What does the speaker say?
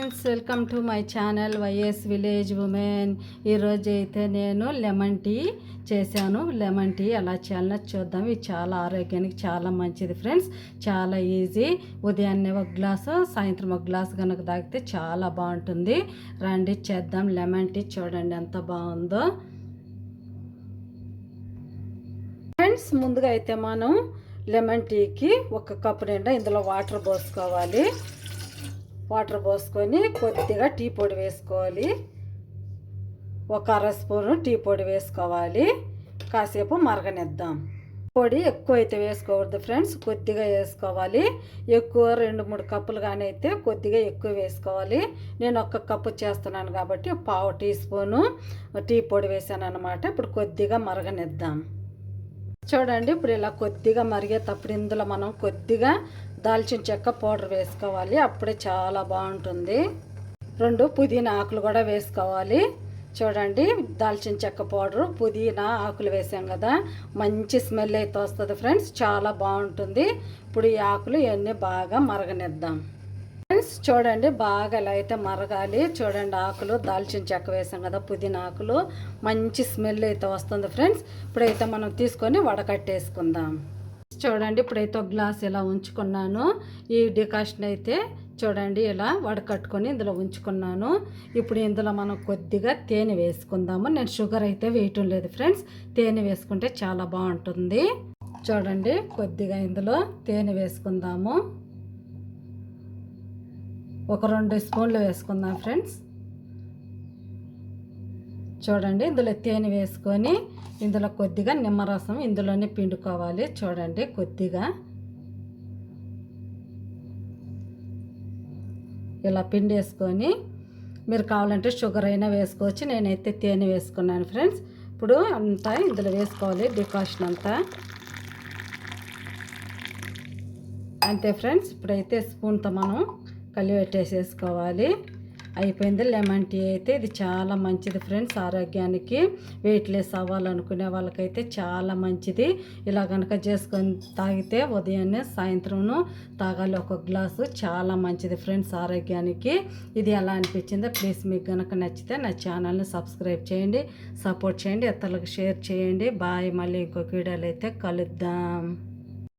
Friends welcome to my channel YS village women. ఈరోజు అయితే నేను లెమన్ టీ చేశాను. లెమన్ టీ ఎలా చేయాలో చూద్దాం. ఇది చాలా ఆరోగ్యానికి చాలా మంచిది ఫ్రెండ్స్. చాలా ఈజీ. ఉదయాన్నే ఒక గ్లాసు సాయంత్రం ఒక గ్లాసు కనుక తాగితే చాలా బాగుంటుంది. రండి చేద్దాం. లెమన్ టీ చూడండి ఎంత బాగుందో. ఫ్రెండ్స్ ముందుగా అయితే మనం లెమన్ టీకి ఒక కప్పు నిండా ఇందులో వాటర్ పోసుకోవాలి. వాటర్ పోసుకొని కొద్దిగా టీ పొడి వేసుకోవాలి. ఒక అర స్పూను టీ పొడి వేసుకోవాలి. కాసేపు మరగనిద్దాం. పొడి ఎక్కువ అయితే వేసుకోకూడదు ఫ్రెండ్స్ కొద్దిగా వేసుకోవాలి. ఎక్కువ రెండు మూడు కప్పులు కానీ అయితే కొద్దిగా ఎక్కువ వేసుకోవాలి. నేను ఒక్క కప్పు చేస్తున్నాను కాబట్టి పావు టీ స్పూను టీ పొడి వేసాను అనమాట ఇప్పుడు కొద్దిగా మరగనిద్దాం. చూడండి ఇప్పుడు ఇలా కొద్దిగా మరిగేటప్పుడు ఇందులో మనం కొద్దిగా దాల్చిన చెక్క పౌడర్ వేసుకోవాలి. అప్పుడే చాలా బాగుంటుంది. రెండు పుదీనా ఆకులు కూడా వేసుకోవాలి. చూడండి దాల్చిన చెక్క పౌడరు పుదీనా ఆకులు వేసాం కదా. మంచి స్మెల్ అయితే వస్తుంది ఫ్రెండ్స్. చాలా బాగుంటుంది. ఇప్పుడు ఈ ఆకులు ఇవన్నీ బాగా మరగనిద్దాం. ఫ్రెండ్స్ చూడండి బాగా అయితే మరగాలి. చూడండి ఆకులు దాల్చిన చెక్క వేసాం కదా పుదీనా ఆకులు. మంచి స్మెల్ అయితే వస్తుంది ఫ్రెండ్స్. ఇప్పుడైతే మనం తీసుకొని వడకట్టేసుకుందాం. చూడండి ఇప్పుడైతే ఒక గ్లాస్ ఇలా ఉంచుకున్నాను. ఈ డికాషన్ అయితే చూడండి ఇలా వడకట్టుకొని ఇందులో ఉంచుకున్నాను. ఇప్పుడు ఇందులో మనం కొద్దిగా తేనె వేసుకుందాము. నేను షుగర్ అయితే వేయటం లేదు ఫ్రెండ్స్. తేనె వేసుకుంటే చాలా బాగుంటుంది. చూడండి కొద్దిగా ఇందులో తేనె వేసుకుందాము. ఒక రెండు స్పూన్లు వేసుకుందాం ఫ్రెండ్స్. చూడండి. ఇందులో తేనె వేసుకొని ఇందులో కొద్దిగా నిమ్మరసం ఇందులోనే పిండుకోవాలి. చూడండి కొద్దిగా. ఇలా పిండి వేసుకొని మీరు కావాలంటే షుగర్ అయినా వేసుకోవచ్చు. నేనైతే తేనె వేసుకున్నాను ఫ్రెండ్స్. ఇప్పుడు అంతా ఇందులో వేసుకోవాలి. డికాషన్ అంతా. అంతే ఫ్రెండ్స్. ఇప్పుడైతే స్పూన్తో మనం కలిపెట్టేసేసుకోవాలి. అయిపోయింది. లెమన్ టీ అయితే ఇది చాలా మంచిది ఫ్రెండ్స్. ఆరోగ్యానికి వెయిట్ లెస్ అవ్వాలనుకునే వాళ్ళకైతే చాలా మంచిది. ఇలా కనుక చేసుకొని తాగితే ఉదయాన్నే సాయంత్రంను తాగాలి ఒక గ్లాసు. చాలా మంచిది ఫ్రెండ్స్ ఆరోగ్యానికి. ఇది ఎలా అనిపించిందో ప్లీజ్ మీకు కనుక నచ్చితే నా ఛానల్ని సబ్స్క్రైబ్ చేయండి. సపోర్ట్ చేయండి. ఇతరులకు షేర్ చేయండి. బాయ్. మళ్ళీ ఇంకొక వీడియోలు అయితే కలుద్దాం.